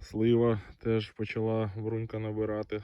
Слива теж почала брунька набирати.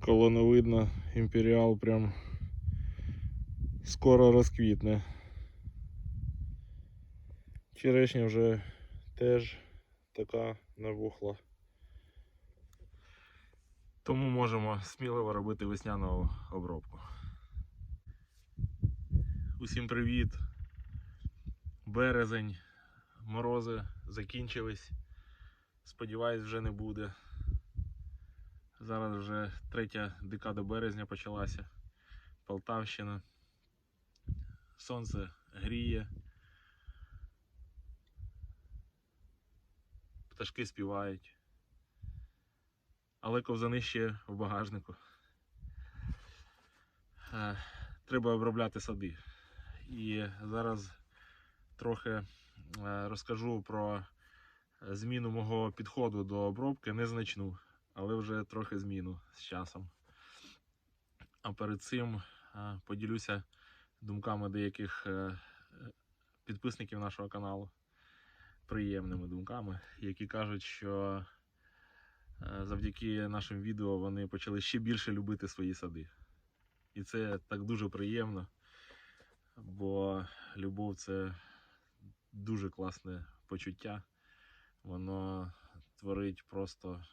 Колоновидно, імперіал прям скоро розквітне. Черешня вже теж така набухла. Тому можемо сміливо робити весняну обробку. Усім привіт! Березень, морози закінчились. Сподіваюсь, вже не буде. Зараз вже третя декада березня почалася. Полтавщина. Сонце гріє. Пташки співають. Але ковзани ще в багажнику. Е, Треба обробляти сади. І зараз трохи розкажу про зміну мого підходу до обробки. Незначну, але вже трохи зміну з часом. А перед цим е, поділюся думками деяких е, підписників нашого каналу. Приємними думками, які кажуть, що е, завдяки нашим відео вони почали ще більше любити свої сади. І це так дуже приємно, бо любов це дуже класне почуття. Воно творить просто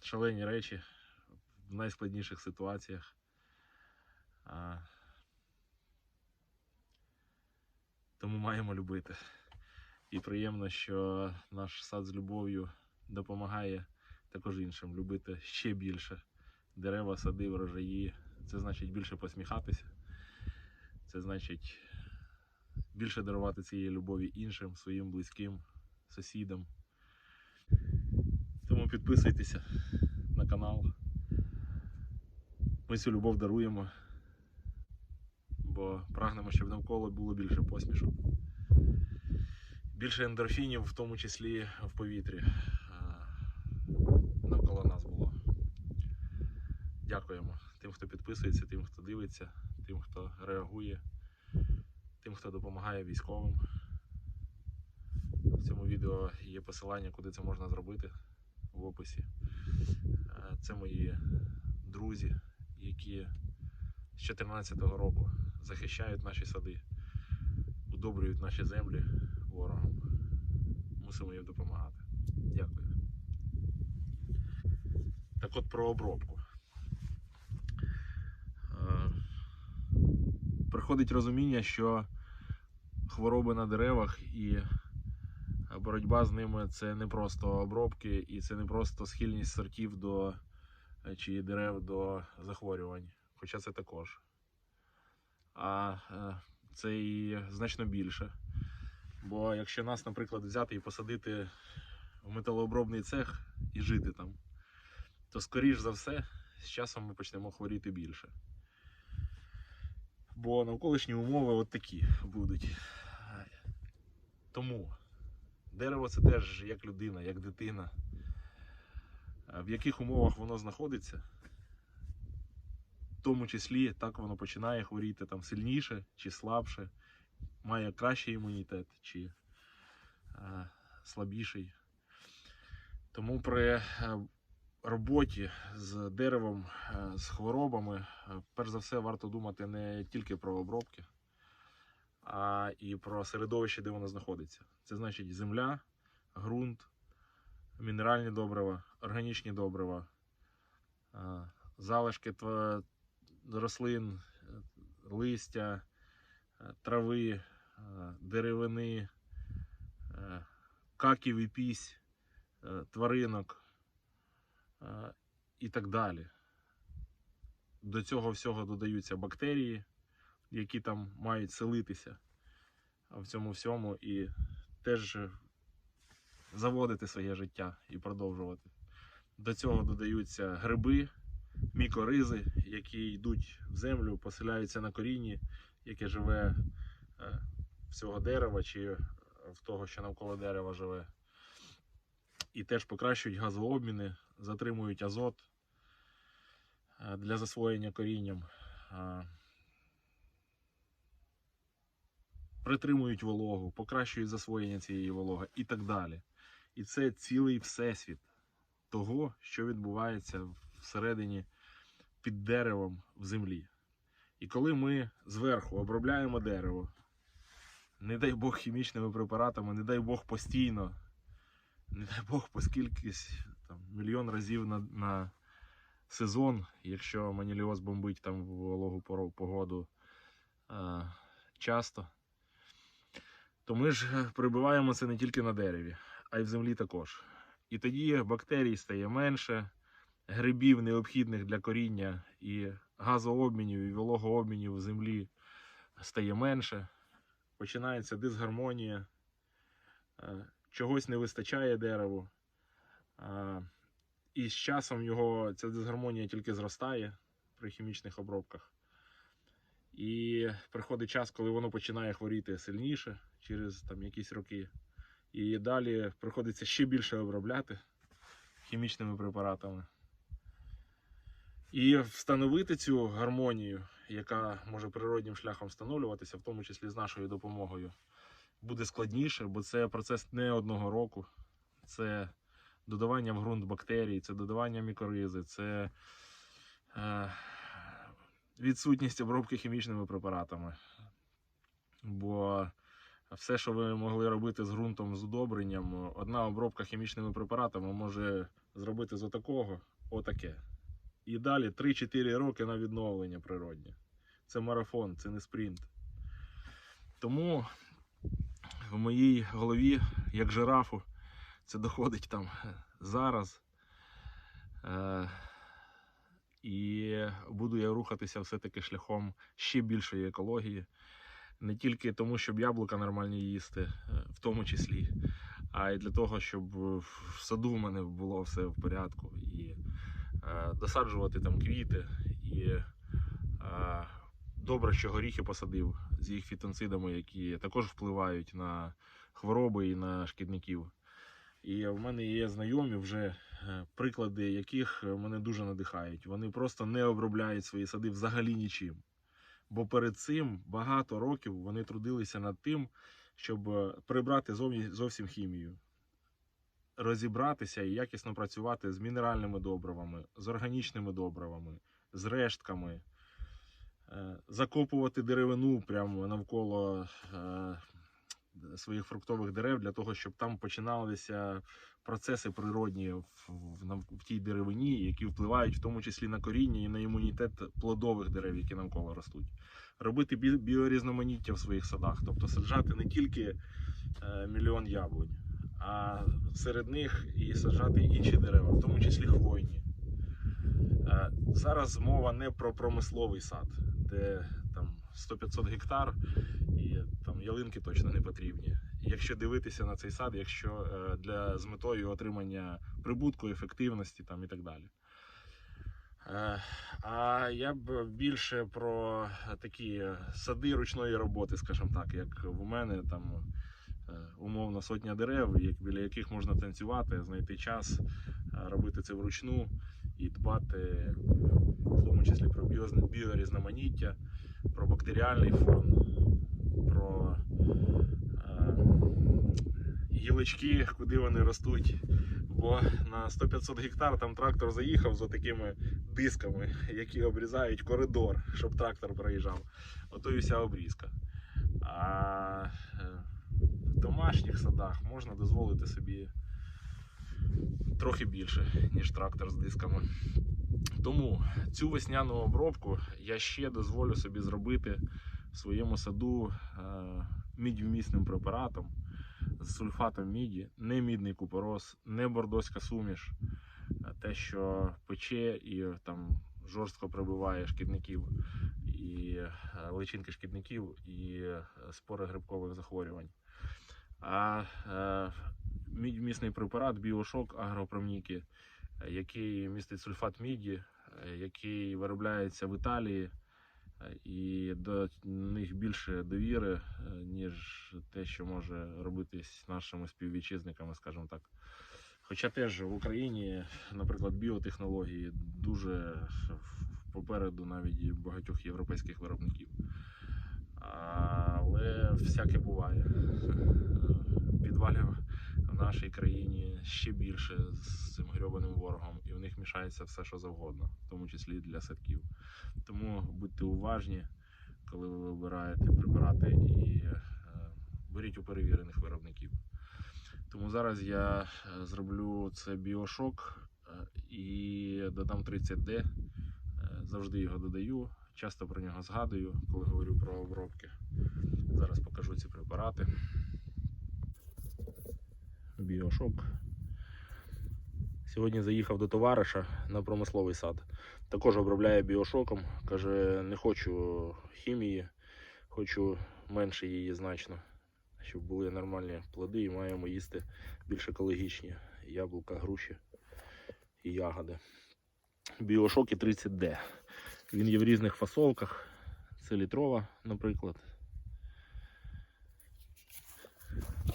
шалені речі в найскладніших ситуаціях. Тому маємо любити. І приємно, що наш сад з любов'ю допомагає також іншим любити ще більше дерева, сади, врожаї. Це значить більше посміхатися. Це значить більше дарувати цієї любові іншим, своїм близьким, сусідам. Тому підписуйтеся на канал. Ми цю любов даруємо, бо прагнемо, щоб навколо було більше посмішок. Більше ендорфінів, в тому числі в повітрі, навколо нас було. Дякуємо тим, хто підписується, тим, хто дивиться, тим, хто реагує, хто допомагає військовим. В цьому відео є посилання, куди це можна зробити в описі. Е, Це мої друзі, які з 2014 року захищають наші сади, удобрюють наші землі ворогом. Мусимо їм допомагати. Дякую. Так от про обробку. Е, Приходить розуміння, що хвороби на деревах і боротьба з ними це не просто обробки і це не просто схильність сортів до е, чи дерев до захворювань, хоча це також. А е, це і значно більше. Бо якщо нас, наприклад, взяти і посадити в металообробний цех і жити там, то скоріш за все з часом ми почнемо хворіти більше. Бо навколишні умови от такі будуть. Тому дерево це теж як людина, як дитина. В яких умовах воно знаходиться, в тому числі так воно починає хворіти там сильніше чи слабше, має кращий імунітет чи е, слабіший. Тому при е, роботі з деревом, е, з хворобами, перш за все варто думати не тільки про обробки, а і про середовище, де воно знаходиться. Це значить земля, ґрунт, мінеральні добрива, органічні добрива, залишки рослин, листя, е, трави, е, деревини, е, каків і пісь, тваринок і так далі. До цього всього додаються бактерії, які там мають селитися в цьому всьому і теж заводити своє життя і продовжувати. До цього додаються гриби, мікоризи, які йдуть в землю, поселяються на корінні, яке живе е, в цього дерева чи в того, що навколо дерева живе. І теж покращують газообміни, затримують азот е, для засвоєння корінням. Е, притримують вологу, покращують засвоєння цієї вологи і так далі. І це цілий всесвіт того, що відбувається всередині під деревом в землі. І коли ми зверху обробляємо дерево, не дай Бог хімічними препаратами, не дай Бог постійно, не дай Бог по скількись там, мільйон разів на, на сезон, якщо маніліоз бомбить там вологу погоду е, часто, то ми ж е, прибиваємо це не тільки на дереві, а й в землі також. І тоді бактерій стає менше, грибів, необхідних для коріння, і газообмінів, і вологообмінів в землі стає менше. Починається дисгармонія, е, чогось не вистачає дереву. е, І з часом його ця дисгармонія тільки зростає при хімічних обробках. І приходить час, коли воно починає хворіти сильніше через там, якісь роки. І далі приходиться ще більше обробляти хімічними препаратами. І встановити цю гармонію, яка може природнім шляхом встановлюватися, в тому числі з нашою допомогою, буде складніше, бо це процес не одного року. Це додавання в ґрунт бактерій, це додавання мікоризи, це е, відсутність обробки хімічними препаратами. Бо все, що ви могли робити з ґрунтом, з удобренням, одна обробка хімічними препаратами може зробити з отакого отаке. І далі 3-4 роки на відновлення природнє. Це марафон, це не спринт. Тому в моїй голові, як жирафу, це доходить там зараз. І буду я рухатися все-таки шляхом ще більшої екології. Не тільки тому, щоб яблука нормальні їсти, е, в тому числі, а й для того, щоб в саду в мене було все в порядку. І е, досаджувати там квіти. І е, добре, що горіхи посадив з їх фітонцидами, які також впливають на хвороби і на шкідників. І в мене є знайомі вже е, приклади, яких мене дуже надихають. Вони просто не обробляють свої сади взагалі нічим. Бо перед цим багато років вони трудилися над тим, щоб е, прибрати зовсім хімію, розібратися і якісно працювати з мінеральними добривами, з органічними добривами, з рештками, е, закопувати деревину прямо навколо е, своїх фруктових дерев для того, щоб там починалися процеси природні в, в, в тій деревині, які впливають в тому числі на коріння і на імунітет плодових дерев, які навколо ростуть. Робити бі- біорізноманіття в своїх садах, тобто саджати не тільки е, мільйон яблунь, а серед них і саджати інші дерева, в тому числі хвойні. Е, Зараз мова не про промисловий сад, де 100-500 гектар і там ялинки точно не потрібні. Якщо дивитися на цей сад, якщо е, для з метою отримання прибутку, ефективності там і так далі. Е, А я б більше про такі сади ручної роботи, скажімо так, як в мене там е, умовно сотня дерев, біля яких можна танцювати, знайти час, робити це вручну і дбати в тому числі про біорізноманіття, про бактеріальний фон, про е, гілочки, куди вони ростуть. Бо на 100-500 гектар там трактор заїхав з такими дисками, які обрізають коридор, щоб трактор проїжджав. Ото і вся обрізка. А е, в домашніх садах можна дозволити собі трохи більше, ніж трактор з дисками. Тому цю весняну обробку я ще дозволю собі зробити в своєму саду е, мідьвмісним препаратом з сульфатом міді, не мідний купорос, не бордоська суміш, те, що пече і там жорстко прибиває шкідників і е, личинки шкідників і е, спори грибкових захворювань. А е, мідьмісний препарат біошок агропромніки, е, який містить сульфат міді, е, який виробляється в Італії, е, і до них більше довіри, ніж те, що може робитись нашими співвітчизниками, скажімо так. Хоча теж в Україні, наприклад, біотехнології дуже попереду навіть багатьох європейських виробників. Але всяке буває. Підвалів нашій країні ще більше з цим грьобаним ворогом, і в них мішається все, що завгодно, в тому числі для садків. Тому будьте уважні, коли ви вибираєте препарати і е, беріть у перевірених виробників. Тому зараз я е, зроблю це біошок е, і додам 30D. Е, Завжди його додаю, часто про нього згадую, коли говорю про обробки. Зараз покажу ці препарати. Біошок. Сьогодні заїхав до товариша на промисловий сад. Також обробляє біошоком. Каже, не хочу хімії, хочу менше її значно, щоб були нормальні плоди і маємо їсти більш екологічні яблука, груші і ягоди. Біошоки 30D. Він є в різних фасовках. Це літрова, наприклад.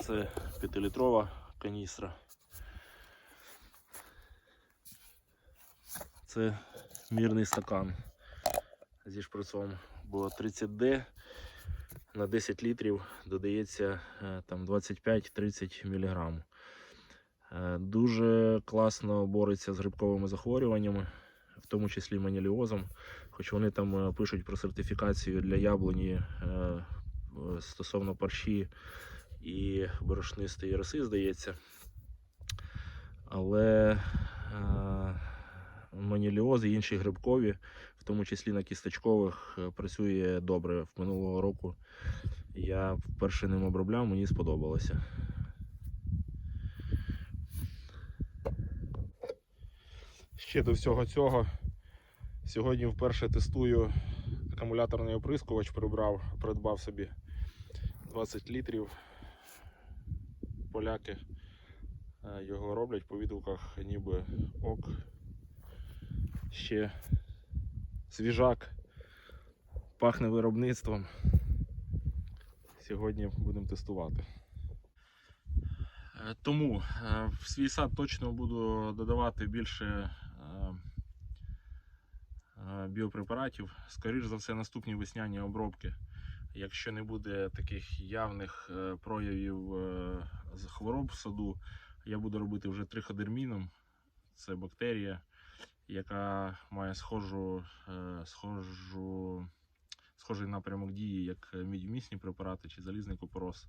Це 5-літрова каністра. Це мірний стакан зі шприцом. Бо 30D на 10 літрів додається е, там 25-30 мг. Е, Дуже класно бореться з грибковими захворюваннями, в тому числі маніліозом. Хоч вони там е, пишуть про сертифікацію для яблуні стосовно парші і борошнистої роси, здається. Але е, маніліоз і інші грибкові, в тому числі на кісточкових, е, працює добре. В минулого року я вперше ним обробляв, мені сподобалося. Ще до всього цього. Сьогодні вперше тестую акумуляторний оприскувач, прибрав, придбав собі 20 літрів. Поляки е, його роблять по відгуках, ніби ок. Ще свіжак, пахне виробництвом. Сьогодні будемо тестувати. Е, Тому е, в свій сад точно буду додавати більше біопрепаратів. Скоріш за все, наступні весняні обробки. Якщо не буде таких явних проявів з хвороб в саду, я буду робити вже триходерміном. Це бактерія, яка має схожу, е, схожу, схожий напрямок дії, як мідьмісні препарати чи залізний купорос.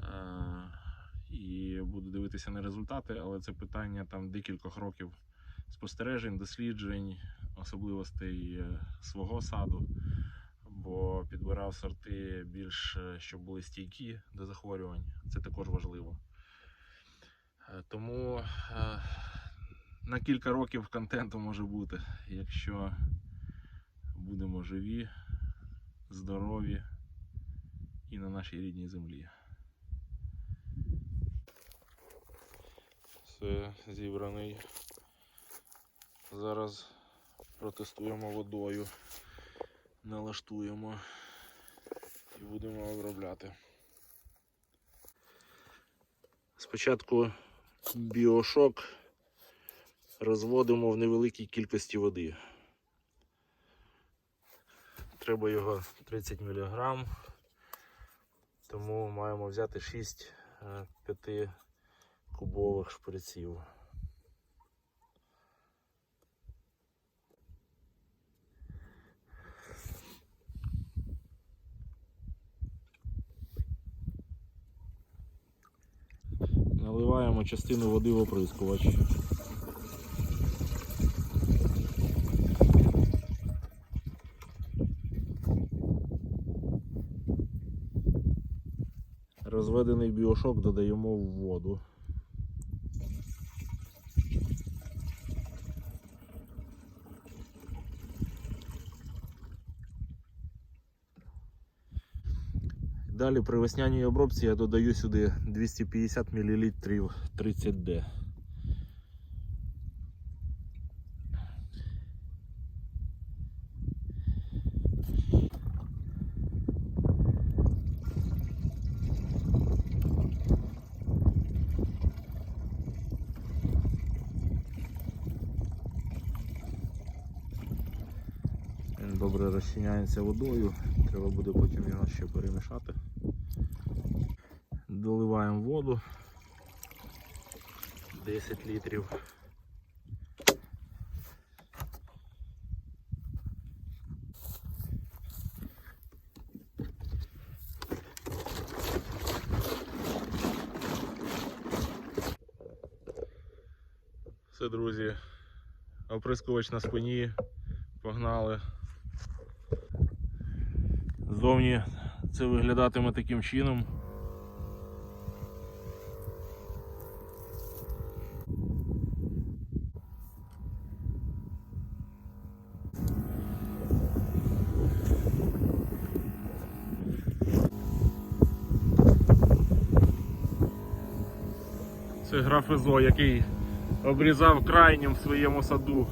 Е, І буду дивитися на результати, але це питання там декількох років спостережень, досліджень, особливостей е, свого саду бо підбирав сорти більш, е, щоб були стійкі до захворювань. Це також важливо. Е, Тому е, на кілька років контенту може бути, якщо будемо живі, здорові і на нашій рідній землі. Все зібраний. Зараз протестуємо водою налаштуємо і будемо обробляти. Спочатку біошок розводимо в невеликій кількості води. Треба його 30 мг, тому маємо взяти 6 5 кубових шприців. Наливаємо частину води в оприскувач. Розведений біошок додаємо в воду. Далі при весняній обробці я додаю сюди 250 мл 30D. Добре розчиняється водою. Треба буде потім його ще перемішати. Доливаємо воду 10 літрів. Все, друзі, оприскувач на спині, погнали. Зовні це виглядатиме таким чином. Це графизо, який обрізав крайнім в своєму саду.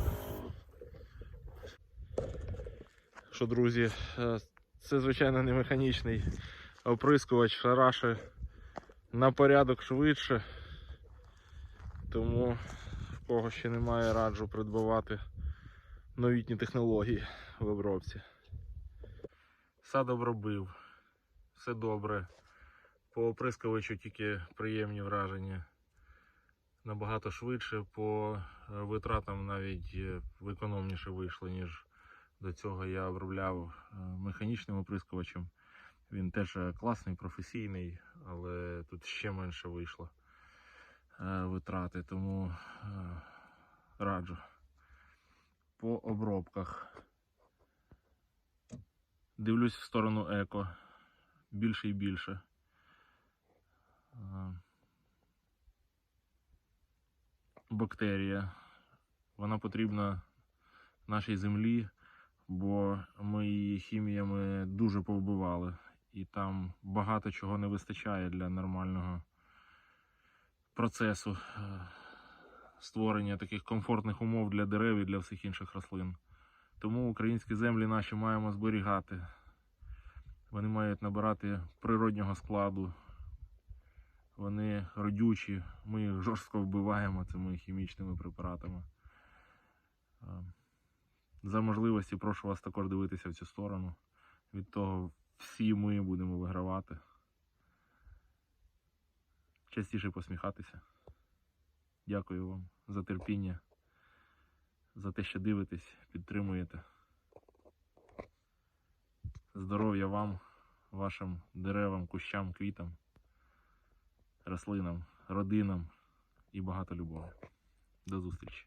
Що, друзі, е, це звичайно не механічний оприскувач шараши на порядок швидше. Тому в кого ще немає, раджу придбавати новітні технології в обробці. Сад обробив, все добре. По оприскувачу тільки приємні враження набагато швидше, по е, витратам навіть е, економніше вийшло, ніж до цього я обробляв е, механічним оприскувачем. Він теж класний, професійний, але тут ще менше вийшло витрати, тому раджу. По обробках. Дивлюсь в сторону еко. Більше і більше. Е, бактерія. Вона потрібна нашій землі, бо ми її хіміями дуже повбивали. І там багато чого не вистачає для нормального процесу е, створення таких комфортних умов для дерев і для всіх інших рослин. Тому українські землі наші маємо зберігати. Вони мають набирати природнього складу, вони родючі, ми їх жорстко вбиваємо цими хімічними препаратами. Е, За можливості прошу вас також дивитися в цю сторону. Від того всі ми будемо вигравати. Частіше посміхатися. Дякую вам за терпіння, за те, що дивитесь, підтримуєте. Здоров'я вам, вашим деревам, кущам, квітам рослинам, родинам і багато любові. До зустрічі!